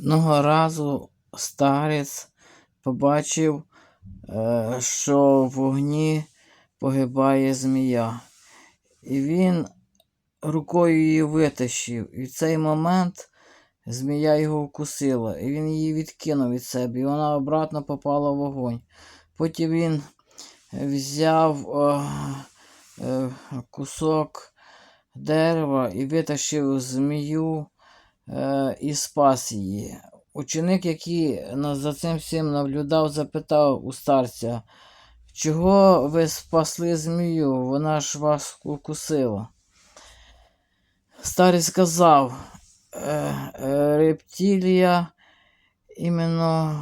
Одного разу старець побачив, е, що в вогні погибає змія. І він рукою її витащив. І в цей момент змія його вкусила, і він її відкинув від себе, і вона обратно попала в вогонь. Потім він взяв е, е, кусок дерева і витащив змію і спас її. Ученик, який за цим всім наблюдав, запитав у старця, чого ви спасли змію? Вона ж вас укусила. Старець сказав, е, е, рептилія іменно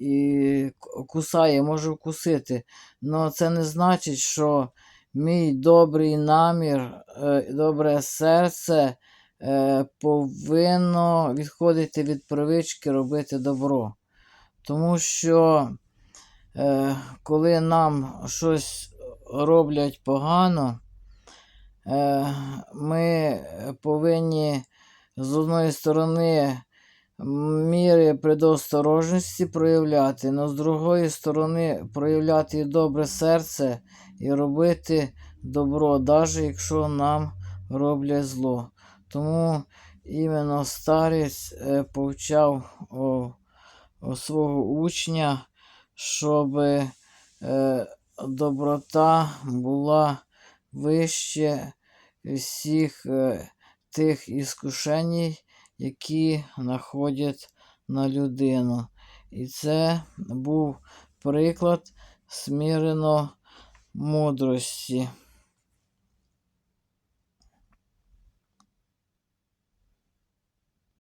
е, і кусає, може вкусити. але це не значить, що мій добрий намір, е, добре серце е, повинно відходити від привички робити добро. Тому що е, коли нам щось роблять погано, е, ми повинні з одної сторони міри предосторожності проявляти, але з другої сторони проявляти добре серце і робити добро, навіть якщо нам роблять зло. Тому іменно старець е, повчав о, о свого учня, щоб е, доброта була вище всіх е, тих іскушень, які находять на людину. І це був приклад смирено мудрості.